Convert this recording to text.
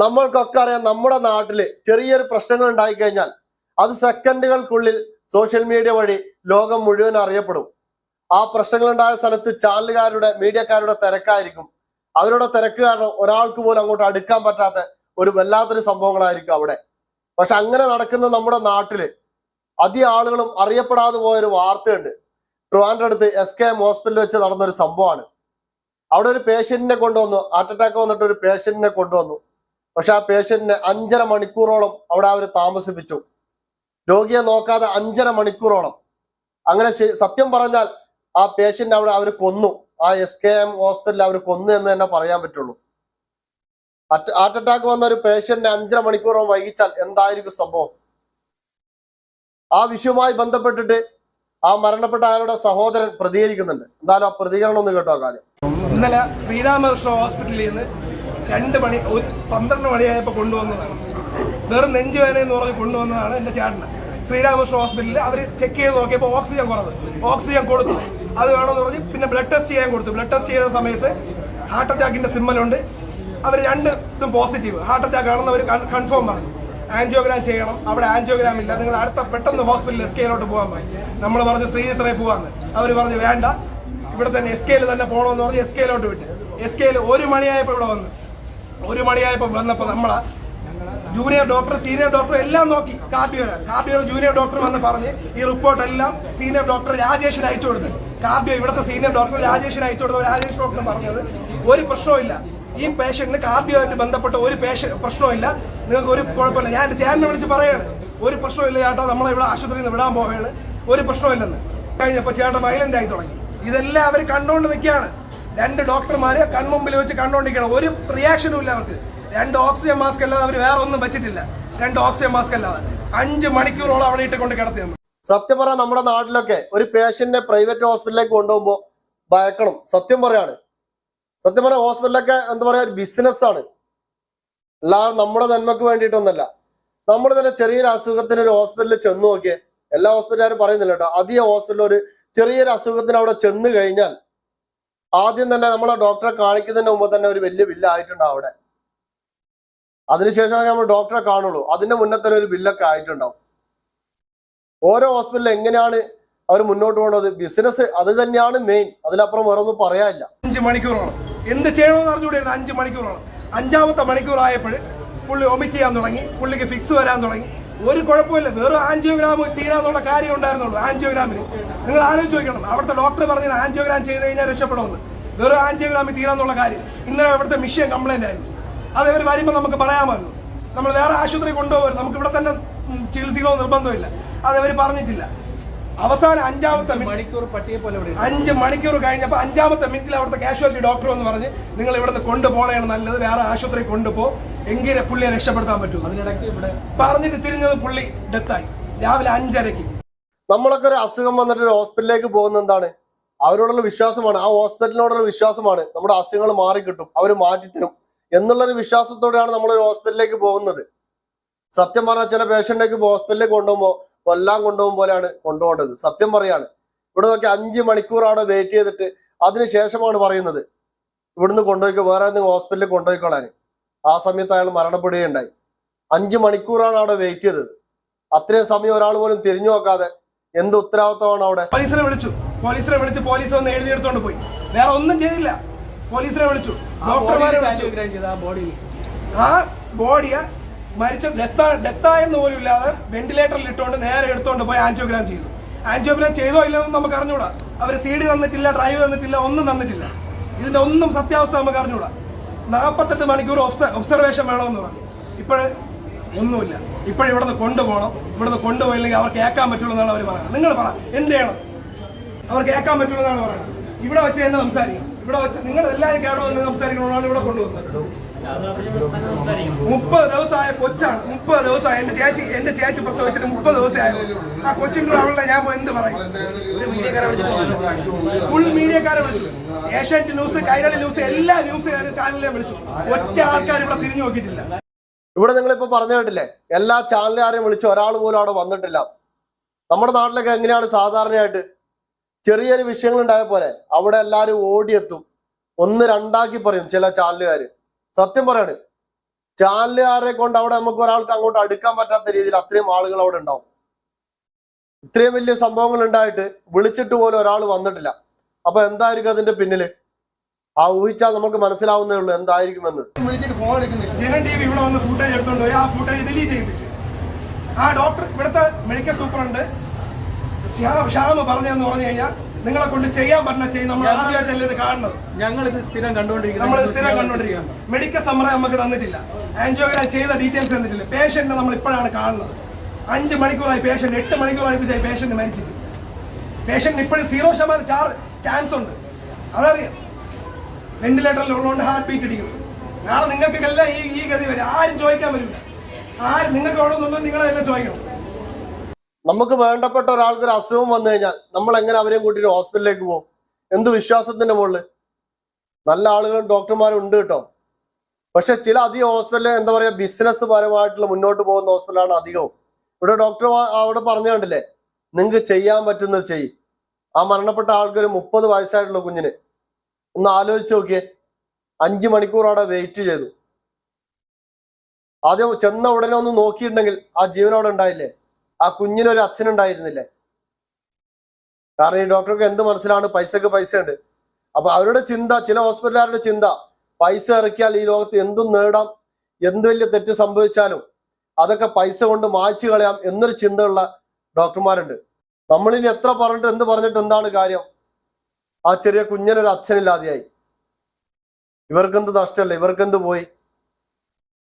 നമ്മൾക്കൊക്കെ അറിയാം നമ്മുടെ നാട്ടിൽ ചെറിയൊരു പ്രശ്നങ്ങൾ ഉണ്ടായി കഴിഞ്ഞാൽ അത് സെക്കൻഡുകൾക്കുള്ളിൽ സോഷ്യൽ മീഡിയ വഴി ലോകം മുഴുവൻ അറിയപ്പെടും. ആ പ്രശ്നങ്ങൾ ഉണ്ടായ സ്ഥലത്ത് ചാനലുകാരുടെ മീഡിയക്കാരുടെ തിരക്കായിരിക്കും. അവരുടെ തിരക്ക് കാരണം ഒരാൾക്ക് പോലും അങ്ങോട്ട് അടുക്കാൻ പറ്റാത്ത ഒരു വല്ലാത്തൊരു സംഭവങ്ങളായിരിക്കും അവിടെ. പക്ഷെ അങ്ങനെ നടക്കുന്ന നമ്മുടെ നാട്ടിൽ അധികം ആളുകളും അറിയപ്പെടാതെ പോയൊരു വാർത്തയുണ്ട്. ട്രുവാന്റെ അടുത്ത് എസ് കെ എം ഹോസ്പിറ്റലിൽ വെച്ച് നടന്നൊരു സംഭവമാണ്. അവിടെ ഒരു പേഷ്യന്റിനെ കൊണ്ടുവന്നു. ഹാർട്ട് അറ്റാക്ക് വന്നിട്ട് ഒരു പേഷ്യന്റിനെ കൊണ്ടുവന്നു. പക്ഷെ ആ പേഷ്യന്റിനെ അഞ്ചര മണിക്കൂറോളം അവിടെ അവർ താമസിപ്പിച്ചു. രോഗിയെ നോക്കാതെ അഞ്ചര മണിക്കൂറോളം. അങ്ങനെ സത്യം പറഞ്ഞാൽ ആ പേഷ്യന്റ് അവിടെ അവർ കൊന്നു. ആ എസ് കെ എം ഹോസ്പിറ്റലിൽ അവർ കൊന്നു എന്ന് തന്നെ പറയാൻ പറ്റുള്ളൂ. ഹാർട്ട് അറ്റാക്ക് വന്ന ഒരു പേഷ്യന്റിനെ അഞ്ചര മണിക്കൂറോളം വൈകിച്ചാൽ എന്തായിരിക്കും സംഭവം? ആ വിഷയവുമായി ബന്ധപ്പെട്ടിട്ട് ആ മരണപ്പെട്ട അയാളുടെ സഹോദരൻ പ്രതികരിക്കുന്നുണ്ട്. എന്തായാലും ആ പ്രതികരണം ഒന്ന് കേട്ടോ കാര്യം. ഇന്നലെ ശ്രീരാമകൃഷ്ണ ഹോസ്പിറ്റലിൽ നിന്ന് രണ്ട് മണി ഒരു പന്ത്രണ്ട് മണിയായപ്പോൾ കൊണ്ടുവന്നതാണ്. വെറും നെഞ്ചുവേന എന്ന് പറഞ്ഞ് കൊണ്ടുവന്നതാണ് എന്റെ ചേട്ടന്. ശ്രീരാമകൃഷ്ണ ഹോസ്പിറ്റലിൽ അവർ ചെക്ക് ചെയ്ത് നോക്കിയപ്പോൾ ഓക്സിജൻ കുറവ്. ഓക്സിജൻ കൊടുത്തു. അത് വേണമെന്ന് പറഞ്ഞ് പിന്നെ ബ്ലഡ് ടെസ്റ്റ് ചെയ്യാൻ കൊടുത്തു. ബ്ലഡ് ടെസ്റ്റ് ചെയ്ത സമയത്ത് ഹാർട്ട് അറ്റാക്കിന്റെ സിമ്മലുണ്ട് അവർ രണ്ട് പോസിറ്റീവ് ഹാർട്ട് അറ്റാക്ക് ആണെന്ന് അവർ കൺഫേം പറഞ്ഞു. ആൻജിയോഗ്രാം ചെയ്യണം. അവിടെ ആൻജിയോഗ്രാം ഇല്ല. നിങ്ങൾ അടുത്ത പെട്ടെന്ന് ഹോസ്പിറ്റലിൽ എസ് കെയിലോട്ട് പോകാൻ പോയി നമ്മൾ പറഞ്ഞു ശ്രീചിത്രയെ പോകാന്ന് അവർ പറഞ്ഞു വേണ്ട. ഇവിടെ തന്നെ എസ് കെയിൽ തന്നെ പോകണമെന്ന് പറഞ്ഞ് എസ് കെയിലോട്ട് വിട്ട്. എസ് കെയിൽ ഒരു മണിയായപ്പോൾ ഇവിടെ വന്ന്. ഒരു മണിയായപ്പോൾ വന്നപ്പോൾ നമ്മളെ ജൂനിയർ ഡോക്ടർ സീനിയർ ഡോക്ടർ എല്ലാം നോക്കി കാർഡിയോ കാർഡിയോ ജൂനിയർ ഡോക്ടർ വന്ന് പറഞ്ഞ് ഈ റിപ്പോർട്ട് എല്ലാം സീനിയർ ഡോക്ടർ രാജേഷിന് അയച്ചു കൊടുത്ത്. കാർഡിയോ ഇവിടുത്തെ സീനിയർ ഡോക്ടർ രാജേഷിന് അയച്ചു കൊടുത്ത രാജേഷ് ഡോക്ടർ പറഞ്ഞത് ഒരു പ്രശ്നവും ഈ പേഷ്യന്റിന് കാർഡിയോയായിട്ട് ബന്ധപ്പെട്ട ഒരു പേഷ്യൻ പ്രശ്നമില്ല നിങ്ങൾക്ക് ഒരു കുഴപ്പമില്ല. ഞാൻ എന്റെ ചേട്ടനെ വിളിച്ച് പറയാണ്. ഒരു പ്രശ്നമില്ല ചേട്ടാ നമ്മളെ ഇവിടെ ആശുപത്രിയിൽ നിന്ന് വിടാൻ പോവുകയാണ്. ഒരു പ്രശ്നമില്ലെന്ന് കഴിഞ്ഞപ്പോൾ ചേട്ടൻ വയലന്റ് ആയി തുടങ്ങി. ഇതെല്ലാം അവർ കണ്ടുകൊണ്ട് നിൽക്കുകയാണ്. രണ്ട് ഡോക്ടർമാരെ കൺമുമ്പിൽ വെച്ച് കണ്ടുകൊണ്ടിരിക്കണം ഒരു റിയാക്ഷനും ഇല്ല അവർക്ക്. രണ്ട് ഓക്സിജൻ മാസ്ക് അല്ലാതെ അവർ വേറെ ഒന്നും വെച്ചിട്ടില്ല. രണ്ട് ഓക്സിജൻ മാസ്ക് അല്ലാതെ. അഞ്ച് മണിക്കൂറോളം അവിടെ ഇട്ടുകൊണ്ട് കിടത്തി സത്യം പറയാം നമ്മുടെ നാട്ടിലൊക്കെ ഒരു പേഷ്യന്റിനെ പ്രൈവറ്റ് ഹോസ്പിറ്റലിലേക്ക് കൊണ്ടുപോകുമ്പോൾ ഭയക്കണം. സത്യം പറയാണ്. സത്യം പറയാം ഹോസ്പിറ്റലൊക്കെ എന്താ പറയാ ഒരു ബിസിനസ് ആണ്. അല്ലാതെ നമ്മുടെ നന്മക്ക് വേണ്ടിയിട്ടൊന്നല്ല. നമ്മൾ തന്നെ ചെറിയൊരു അസുഖത്തിന് ഒരു ഹോസ്പിറ്റലിൽ ചെന്ന് നോക്കിയേ. എല്ലാ ഹോസ്പിറ്റലുകാരും പറയുന്നില്ല കേട്ടോ. അധികം ഹോസ്പിറ്റലിൽ ഒരു ചെറിയൊരു അസുഖത്തിന് അവിടെ ചെന്ന് കഴിഞ്ഞാൽ ആദ്യം തന്നെ നമ്മൾ ഡോക്ടറെ കാണിക്കുന്നതിന് മുമ്പ് തന്നെ ഒരു വലിയ ബില്ല് ആയിട്ടുണ്ടാവും അവിടെ. അതിനുശേഷമേ നമ്മൾ ഡോക്ടറെ കാണുള്ളൂ. അതിന്റെ മുന്നേ തന്നെ ഒരു ബില്ലൊക്കെ ആയിട്ടുണ്ടാവും. ഓരോ ഹോസ്പിറ്റലിൽ എങ്ങനെയാണ് അവർ മുന്നോട്ട് പോകുന്നത് ബിസിനസ് അത് തന്നെയാണ് മെയിൻ അതിലപ്പുറം വേറെ ഒന്നും പറയാനില്ല. അഞ്ച് മണിക്കൂറോളം. എന്ത് ചെയ്യണമെന്ന് അറിഞ്ഞുകൂടിയായിരുന്നു അഞ്ച് മണിക്കൂറാണ് അഞ്ചാമത്തെ മണിക്കൂറായപ്പോൾ പുള്ളി ഒമിറ്റ് ചെയ്യാൻ തുടങ്ങി. പുള്ളിക്ക് ഫിക്സ് വരാൻ തുടങ്ങി. ഒരു കുഴപ്പമില്ല. വെറും ആൻജിയോഗ്രാം തീരാന്നുള്ള കാര്യം ഉണ്ടായിരുന്നുള്ളൂ. ആൻജിയോഗ്രാമിന് നിങ്ങൾ ആലോചിച്ച് നോക്കണം. അവിടുത്തെ ഡോക്ടർ പറഞ്ഞ ആൻജിയോഗ്രാം ചെയ്ത് കഴിഞ്ഞാൽ രക്ഷപ്പെടുമെന്ന്. വെറും ആൻജിയോഗ്രാമിൽ തീരാന്നുള്ള കാര്യം. ഇന്നലെ അവിടുത്തെ മിഷൻ കംപ്ലൈന്റ് ആയിരുന്നു. അത് അവർ വരുമ്പോൾ നമുക്ക് പറയാമായിരുന്നു നമ്മൾ വേറെ ആശുപത്രി കൊണ്ടുപോകരുത്. നമുക്ക് ഇവിടെ തന്നെ ചികിത്സിക്കണോ നിർബന്ധമില്ല. അത് അവർ പറഞ്ഞിട്ടില്ല. അവസാനം അഞ്ചാമത്തെ മിനിറ്റ് മണിക്കൂർ പട്ടിയെ പോലെ അഞ്ച് മണിക്കൂർ കഴിഞ്ഞപ്പോൾ അഞ്ചാമത്തെ മിനിറ്റിൽ അവിടുത്തെ കാഷ്വാലിറ്റി ഡോക്ടർ എന്ന് പറഞ്ഞ് നിങ്ങൾ ഇവിടുന്ന് കൊണ്ടുപോകണയാണ് നല്ലത് വേറെ ആശുപത്രി കൊണ്ടുപോ എങ്കിലേ പുള്ളിയെ രക്ഷപ്പെടുത്താൻ പറ്റും. അതിനിടയ്ക്ക് ഇവിടെ പറഞ്ഞിട്ട് തിരിഞ്ഞത് പുള്ളി ഡെത്തായി. രാവിലെ അഞ്ചരയ്ക്ക്. നമ്മളൊക്കെ ഒരു അസുഖം വന്നിട്ട് ഒരു ഹോസ്പിറ്റലിലേക്ക് പോകുന്ന എന്താണ്? അവരോടുള്ള വിശ്വാസമാണ്. ആ ഹോസ്പിറ്റലിനോടുള്ള വിശ്വാസമാണ്. നമ്മുടെ അസുഖങ്ങൾ മാറിക്കിട്ടും. അവർ മാറ്റിത്തരും. എന്നുള്ളൊരു വിശ്വാസത്തോടെയാണ് നമ്മൾ ഒരു ഹോസ്പിറ്റലിലേക്ക് പോകുന്നത്. സത്യം പറഞ്ഞാൽ ചില പേഷ്യന്റിലേക്ക് ഹോസ്പിറ്റലിലേക്ക് കൊണ്ടുപോകുമ്പോൾ കൊല്ലാൻ കൊണ്ടുപോകും പോലെയാണ് കൊണ്ടുപോകേണ്ടത്. സത്യം പറയാണ്. ഇവിടെ നോക്കി അഞ്ച് മണിക്കൂറാണ് അവിടെ വെയിറ്റ് ചെയ്തിട്ട് അതിനുശേഷമാണ് പറയുന്നത്. ഇവിടുന്ന് കൊണ്ടുപോയിക്കോ വേറെ ഏതെങ്കിലും ഹോസ്പിറ്റലിൽ കൊണ്ടുപോയിക്കോളാൻ ആ സമയത്ത് അയാൾ മരണപ്പെടുകയുണ്ടായി. അഞ്ച് മണിക്കൂറാണ് അവിടെ വെയിറ്റ് ചെയ്തത്. അത്രയും സമയം ഒരാൾ പോലും തിരിഞ്ഞു നോക്കാതെ എന്ത് ഉത്തരവാദിത്തമാണ് അവിടെ? പോലീസിനെ വിളിച്ചു. പോലീസിനെ വിളിച്ച് പോലീസ് വന്ന് എഴുതിയെടുത്തോണ്ട് പോയി. വേറെ ഒന്നും ചെയ്തില്ല. പോലീസിനെ വിളിച്ചു. ഡോക്ടർമാരെ വിളിച്ചു. ആ ബോഡിയെ മരിച്ച ഡെത്താ ഡെത്തായെന്ന് പോലും ഇല്ലാതെ വെന്റിലേറ്ററിൽ ഇട്ടുകൊണ്ട് നേരെ എടുത്തുകൊണ്ട് പോയി ആൻജിയോഗ്രാം ചെയ്തു. ആൻജിയോഗ്രാം ചെയ്തോ ഇല്ലെന്ന് നമുക്ക് അറിഞ്ഞൂടാ. അവർ സി ഡി തന്നിട്ടില്ല ഡ്രൈവ് തന്നിട്ടില്ല ഒന്നും തന്നിട്ടില്ല. ഇതിന്റെ ഒന്നും സത്യാവസ്ഥ നമുക്ക് അറിഞ്ഞൂടാ. നാൽപ്പത്തെട്ട് മണിക്കൂർ ഒബ്സർവേഷൻ വേണമെന്ന് പറഞ്ഞു. ഇപ്പോഴ് ഒന്നുമില്ല. ഇപ്പോഴും ഇവിടുന്ന് കൊണ്ടുപോകണം. ഇവിടുന്ന് കൊണ്ടുപോയില്ലെങ്കിൽ അവർ കേൾക്കാൻ പറ്റുള്ളൂ എന്നാണ് അവർ പറയുന്നത്. നിങ്ങൾ പറ എന്ത് ചെയ്യണം? അവർ കേൾക്കാൻ പറ്റുള്ളൂ എന്നാണ് പറയുന്നത്. ഇവിടെ വെച്ച് തന്നെ സംസാരിക്കണം ഇവിടെ വെച്ച് നിങ്ങൾ എല്ലാവരും കേട്ടോ സംസാരിക്കണമെന്നാണ് ഇവിടെ കൊണ്ടുവന്നത്. മുപ്പത് ദിവസമായ കൊച്ചാണ്. മുപ്പത് ദിവസമായി എന്റെ ചേച്ചി എന്റെ ചേച്ചി പ്രസവിച്ചിട്ട് മുപ്പത് ദിവസമായോ ആ കൊച്ചിന്റെ അവളുടെ ഞാൻ എന്ത് പറയും? ഫുൾ മീഡിയക്കാരെ വിളിച്ചു. ഏഷ്യാനെറ്റ് ന്യൂസ് കൈരളി ന്യൂസ് എല്ലാ ന്യൂസ് ചാനലിനെ വിളിച്ചു. ഒറ്റ ആൾക്കാർ ഇവിടെ തിരിഞ്ഞു നോക്കിയിട്ടില്ല. ഇവിടെ നിങ്ങൾ ഇപ്പൊ പറഞ്ഞു കേട്ടില്ലേ? എല്ലാ ചാനലുകാരെയും വിളിച്ച് ഒരാൾ പോലും അവിടെ വന്നിട്ടില്ല. നമ്മുടെ നാട്ടിലൊക്കെ എങ്ങനെയാണ് സാധാരണയായിട്ട്? ചെറിയൊരു വിഷയങ്ങൾ ഉണ്ടായ പോലെ അവിടെ എല്ലാവരും ഓടിയെത്തും. ഒന്ന് രണ്ടാക്കി പറയും ചില ചാനലുകാര് സത്യം പറയാണ്. ചാനലുകാരെ കൊണ്ട് അവിടെ നമുക്ക് ഒരാൾക്ക് അങ്ങോട്ട് അടുക്കാൻ പറ്റാത്ത രീതിയിൽ അത്രയും ആളുകൾ അവിടെ ഉണ്ടാവും. ഇത്രയും വലിയ സംഭവങ്ങൾ ഉണ്ടായിട്ട് വിളിച്ചിട്ട് പോലും ഒരാൾ വന്നിട്ടില്ല. അപ്പൊ എന്തായിരിക്കും അതിന്റെ പിന്നിൽ? ആ ഊഹിച്ചാൽ നമുക്ക് മനസ്സിലാവുന്നേ ഉള്ളൂ എന്തായിരിക്കുമെന്ന്. ആ ഡോക്ടർ ഇവിടുത്തെ മെഡിക്കൽ സൂപ്രണ്ട് ശ്യാമ ശ്യാമ പറഞ്ഞു കഴിഞ്ഞാൽ നിങ്ങളെ കൊണ്ട് ചെയ്യാൻ പറഞ്ഞ ചെയ്യും നമ്മൾ ആദ്യമായിട്ടല്ലേ ഇത് കാണുന്നത്? ഞങ്ങൾ ഇത് സ്ഥിരം കണ്ടുകൊണ്ടിരിക്കുന്നത് നമ്മൾ സ്ഥിരം കണ്ടുകൊണ്ടിരിക്കുക മെഡിക്കൽ സമ്മറി നമുക്ക് തന്നിട്ടില്ല. ആൻജിയോഗ്രാം ചെയ്ത ഡീറ്റെയിൽസ് തന്നിട്ടില്ല. പേഷ്യന്റിനെ നമ്മൾ ഇപ്പോഴാണ് കാണുന്നത്. അഞ്ച് മണിക്കൂറായി പേഷ്യന്റ് എട്ട് മണിക്കൂർ അടുപ്പിച്ചായി പേഷ്യന്റ് മരിച്ചിട്ട്. പേഷ്യന്റ് ഇപ്പോഴും സീറോ ശതമാനം ചാർ ചാൻസ് ഉണ്ട്. അതറിയാം. വെന്റിലേറ്ററിൽ ഉള്ളതുകൊണ്ട് ഹാർട്ട് ബീറ്റ് ഇടിക്കുന്നു നാളെ നിങ്ങൾക്കെല്ലാം ഈ ഈ ഗതി വരും. ആരും ചോദിക്കാൻ വരില്ല ആരും നിങ്ങൾക്ക് നിന്നുണ്ടെങ്കിൽ നിങ്ങൾ തന്നെ ചോദിക്കണം. നമുക്ക് വേണ്ടപ്പെട്ട ഒരാൾക്ക് ഒരു അസുഖം വന്നു കഴിഞ്ഞാൽ നമ്മൾ എങ്ങനെ അവരെയും കൂട്ടിയിട്ട് ഹോസ്പിറ്റലിലേക്ക് പോകും? എന്ത് വിശ്വാസത്തിന്റെ മുകളിൽ നല്ല ആളുകളും ഡോക്ടർമാരും ഉണ്ട് കേട്ടോ. പക്ഷെ ചില അധികം ഹോസ്പിറ്റലിൽ എന്താ പറയാ ബിസിനസ് പരമായിട്ടുള്ള മുന്നോട്ട് പോകുന്ന ഹോസ്പിറ്റലാണ് അധികവും. ഇവിടെ ഡോക്ടർ അവിടെ പറഞ്ഞു കണ്ടില്ലേ നിങ്ങൾക്ക് ചെയ്യാൻ പറ്റുന്നത് ചെയ്യും. ആ മരണപ്പെട്ട ആൾക്ക് ഒരു മുപ്പത് വയസ്സായിട്ടുള്ള കുഞ്ഞിന്. ഒന്ന് ആലോചിച്ച് നോക്കിയേ അഞ്ചു മണിക്കൂർ അവിടെ വെയിറ്റ് ചെയ്തു. ആദ്യം ചെന്ന ഉടനെ ഒന്ന് നോക്കിയിട്ടുണ്ടെങ്കിൽ ആ ജീവൻ അവിടെ ഉണ്ടായില്ലേ? ആ കുഞ്ഞിനൊരു അച്ഛനുണ്ടായിരുന്നില്ലേ? കാരണം ഈ ഡോക്ടർക്ക് എന്ത് മനസ്സിലാണ്? പൈസക്ക് പൈസ ഉണ്ട് അപ്പൊ അവരുടെ ചിന്ത ചില ഹോസ്പിറ്റലുകാരുടെ ചിന്ത പൈസ ഇറക്കിയാൽ ഈ ലോകത്ത് എന്തും നേടാം എന്ത് വലിയ തെറ്റ് സംഭവിച്ചാലും അതൊക്കെ പൈസ കൊണ്ട് മായ്ച്ചു കളയാം എന്നൊരു ചിന്തയുള്ള ഡോക്ടർമാരുണ്ട്. നമ്മളിനി എത്ര പറഞ്ഞിട്ട് എന്ത് പറഞ്ഞിട്ട് എന്താണ് കാര്യം? ആ ചെറിയ കുഞ്ഞിനൊരു അച്ഛനില്ലാതെയായി. ഇവർക്കെന്ത് നഷ്ടമല്ല? ഇവർക്കെന്ത് പോയി?